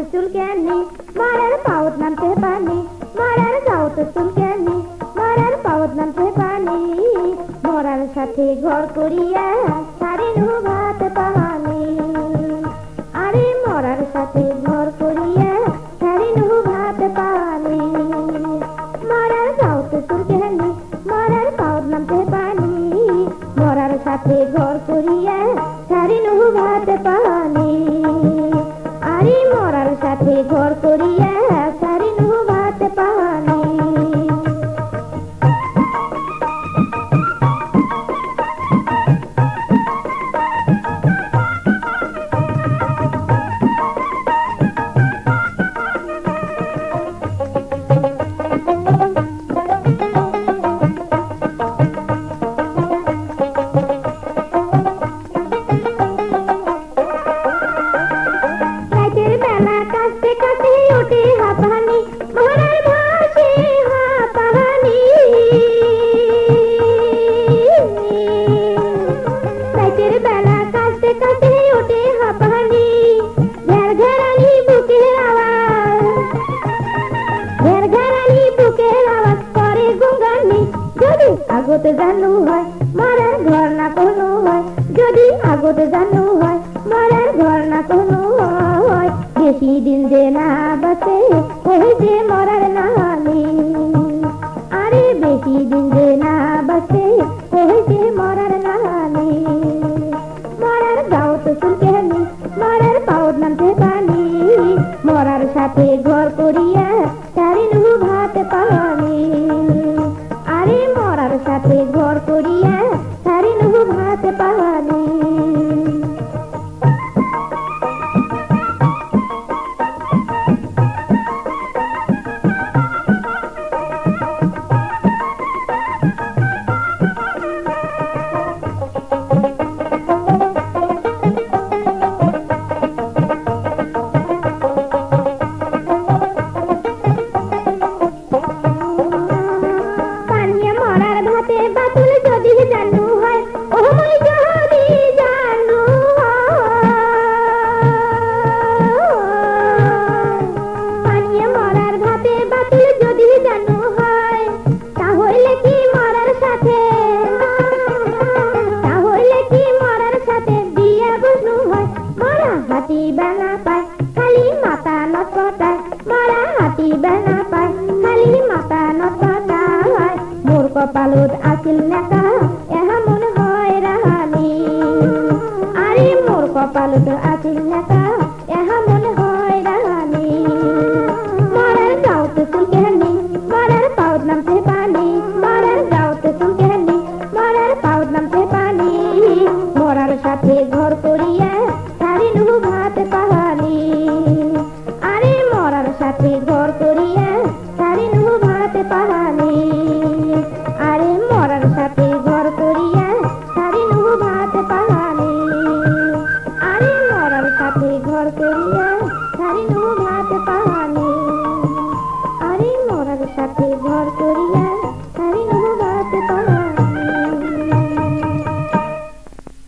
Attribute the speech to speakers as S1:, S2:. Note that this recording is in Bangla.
S1: যাওতে চুলকানি মারার পাওত নামতে পানি, মারার যাওতে চুলকানি মারার পাওত নামতে পানি। মরার সাথে ঘর করিয়া সারে নুভাতে পাহানি আরে মরার সাথে ঘর করিয়া সারে নুভাতে পানি। মারার যাওতে চুলকানি মারার পাওত নামতে পানি। মরার সাথে ঘর করিয়া সারে নুভাতে পানি। মরার সাথে ঘর করিয়া কাশতে কাশতে ওঠে হাঁপানি মরার ভাসে হাঁপানি। রাতের বেলা কাশতে ঘেরানি বুকের আওয়াজ। বুকের আওয়াজ করে গুঙ্গানি যদি জানু হয় মরার ঘর না কোনো হয়, যদি আগত জানু হয় মরার ঘর না কোনো হয় বেশি দিন যে না বাঁচে, ওই যে মরার নামি। আরে বেশি দিন যে না বাঁচে, ওই যে মরার নামি। মরার গাও তো শুনতে নি মরার পাউড নামতে পানি। মরার সাথে ঘর করিয়া চারি ভাত পানি। আরে মরার সাথে ঘর করিয়া মরা হাতি বেলা পায়, খালি মাথা নটকটায় মোর কপালত আছিল নেকা এহা মন হয় রাহানি আরে মোর কপালত আছিল নেকা এহা মন হয় রাহানি মরার গাও তো চুলকে হানি মরার পাউড নামতে পানি। মরার গাও তো চুলকে হানি মরার পাউড নামতে পানি। মরার সাথে ঘর করিয়া সারি নু ভাত পাহানি। আরে মরার সাথে